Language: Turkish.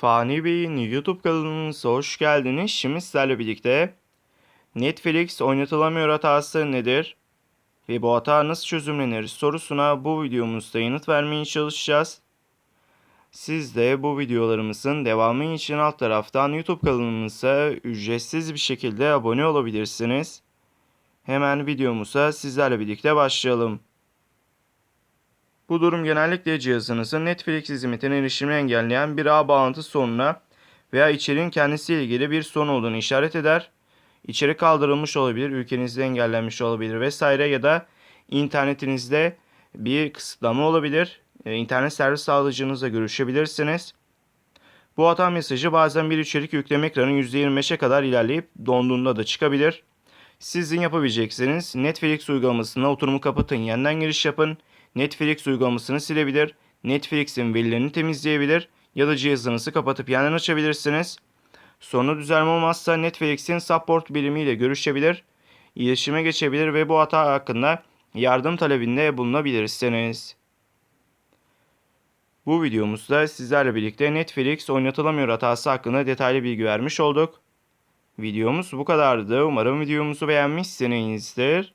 Fani Bey'in YouTube kanalımıza hoş geldiniz. Şimdi sizlerle birlikte Netflix oynatılamıyor hatası nedir ve bu hata nasıl çözümlenir sorusuna bu videomuzda yanıt vermeye çalışacağız. Siz de bu videolarımızın devamı için alt taraftan YouTube kanalımıza ücretsiz bir şekilde abone olabilirsiniz. Hemen videomuza sizlerle birlikte başlayalım. Bu durum genellikle cihazınızın Netflix hizmetine erişimini engelleyen bir ağ bağlantısı sorununa veya içeriğin kendisiyle ilgili bir sorun olduğunu işaret eder. İçerik kaldırılmış olabilir, ülkenizde engellenmiş olabilir vesaire ya da internetinizde bir kısıtlama olabilir. E, İnternet servis sağlayıcınızla görüşebilirsiniz. Bu hata mesajı bazen bir içerik yükleme ekranı %25'e kadar ilerleyip donduğunda da çıkabilir. Sizin yapabileceksiniz Netflix uygulamasına oturumu kapatın, yeniden giriş yapın. Netflix uygulamasını silebilir, Netflix'in verilerini temizleyebilir ya da cihazınızı kapatıp yeniden açabilirsiniz. Sonra düzelme olmazsa Netflix'in support birimiyle görüşebilir, iletişime geçebilir ve bu hata hakkında yardım talebinde bulunabilirsiniz. Bu videomuzda sizlerle birlikte Netflix oynatılamıyor hatası hakkında detaylı bilgi vermiş olduk. Videomuz bu kadardı. Umarım videomuzu beğenmişsinizdir.